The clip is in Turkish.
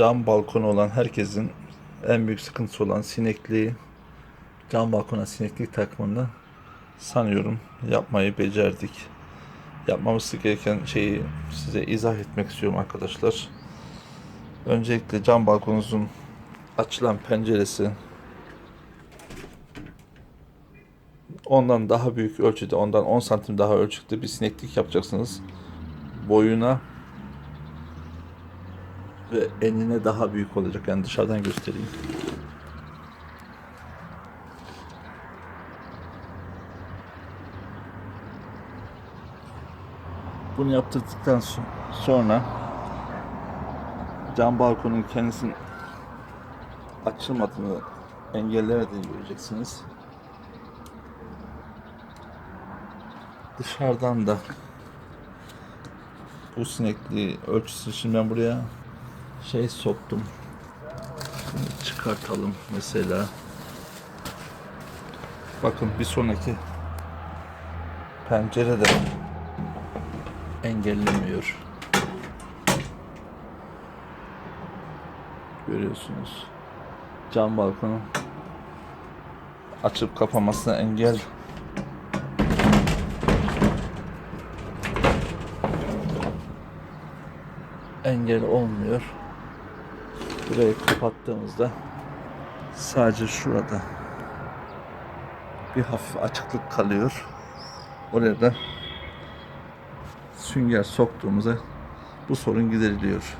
cam balkonu olan herkesin en büyük sıkıntısı olan sinekliği cam balkona sineklik takımını sanıyorum yapmayı becerdik. Yapmamız gereken şeyi size izah etmek istiyorum arkadaşlar. Öncelikle cam balkonunuzun açılan penceresi ondan daha büyük ölçüde, ondan 10 santim daha ölçekte bir sineklik yapacaksınız. Boyuna ve enine daha büyük olacak. Yani dışarıdan göstereyim. Bunu yaptırdıktan so- sonra cam balkonun kendisinin açılmadığını engellemediğini göreceksiniz. Dışarıdan da bu sinekliği ölçüsü şimdi ben buraya şey soktum. Şimdi çıkartalım mesela. Bakın bir sonraki pencerede engellemiyor. Görüyorsunuz. Cam balkonu açıp kapamasına engel engel olmuyor. Burayı kapattığımızda sadece şurada bir hafif açıklık kalıyor. Oraya da sünger soktuğumuzda bu sorun gideriliyor.